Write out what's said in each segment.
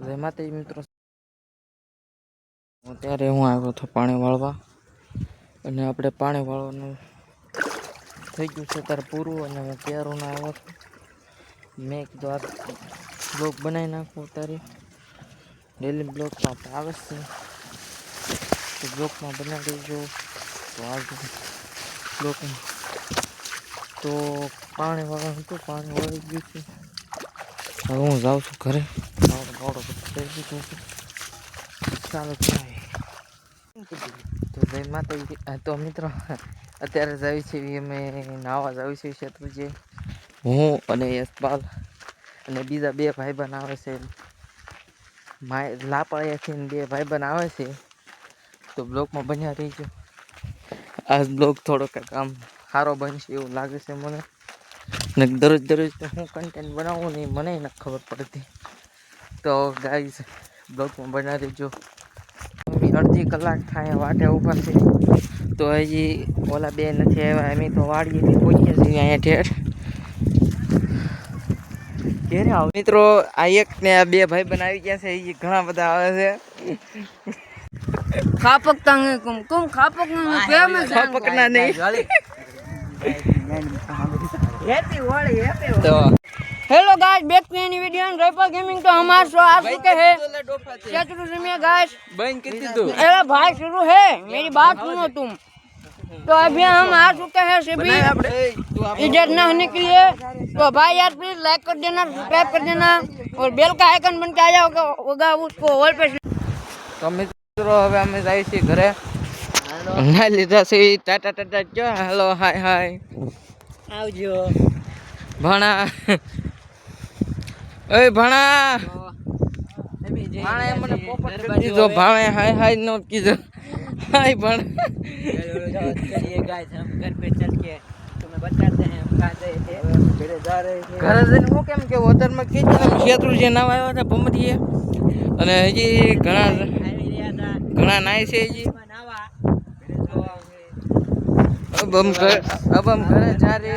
જય માતાજી મિત્રો અત્યારે હું આવ્યો હતો પાણી વાળવા અને આપણે પાણી વાળવાનું થઈ ગયું છે ત્યારે પૂરું અને હું ક્યારોનો આવ્યો છું. મેં કીધું આ બ્લોક બનાવી નાખું અત્યારે. ડેલી બ્લોકમાં આવે છે. તો બ્લોગમાં બનાવી દેજો તો આગળ બ્લોકમાં તો પાણી વાળવાનું હતું, પાણી વાળી ગયું છે. હવે હું જાઉં છું ઘરે. મોડો બધું ચાલો તો જય માતાજી આ તો મિત્રો અત્યારે જાવી છીએ અમે નાવા જાવી છીએ શત્રુજી હું અને યશપાલ અને બીજા બે ભાઈબંધ આવે છે માય લાપાળિયાથી બે ભાઈબંધ આવે છે, તો બ્લોગમાં બન્યા રહીજો. આ બ્લોગ થોડોક આમ સારો બનશે એવું લાગે છે મને. ને દરરોજ દરરોજ તો હું કન્ટેન્ટ બનાવું ને, મને ન ખબર પડતી. તો ગાઈઝ બ્લોગમાં બના દેજો. અડધી કલાક થાય વાટે ઊભા છે. તો હજી ઓલા બે નથી આવ્યા અમે તો વાડીએથી પહોંચીએ છીએ અહીંયા ઠેર ઘેરે આવ. મિત્રો આ એક ને આ બે ભાઈ બનાવી ગયા છે એ ઘણા બધા આવે છે. ખાપક તંગ કુમ કુમ ખાપક ને કેમ ના નહીં. તો hello guys back to any video and rapper gaming तो हमारा शो आ चुके हैं चतुर में गाइस બંધ કરી દીધું अरे भाई शुरू है मेरी बात सुनो तुम तो अभी हम आ चुके हैं सभी इधर न होने के लिए तो भाई यार प्लीज लाइक कर देना सब्सक्राइब कर देना और बेल का आइकन बन के आ जाओगा होगा उसको ऑल पे તો મિત્રો હવે અમે જઈએ છીએ ઘરે ના લીધા છે ઈ ટાટા ટાટા કયો હેલો હાય હાય આવજો ભણા એ ભણા. ભાણે મને પોપટ કરી દીધો ભાણે હાય હાય નો કીધો. હાય ભણ. ચલીએ ગાઈસ હમ ઘર પે ચલ કે તમે બતાતે હે હમ કા ગયે થે ઘરે જા રહે છે ઘરે જઈને હું કેમ કે વતરમાં કીધું ખેતરું જે નામ આવ્યો છે ભમરીએ? અને હજી ઘણા ઘણા નાય છે હજી. અબ હમ ઘરે અબ ઘરે જા રહે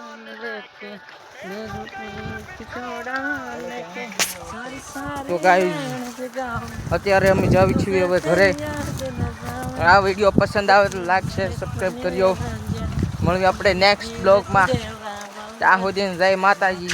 તો ગાઈઝ અત્યારે અમે જાવી છીએ હવે ઘરે. આ વીડિયો પસંદ આવે તો લાઈક શેર સબસ્ક્રાઈબ કરજો મળીએ આપણે નેક્સ્ટ બ્લોગમાં ત્યાં સુધી જય માતાજી.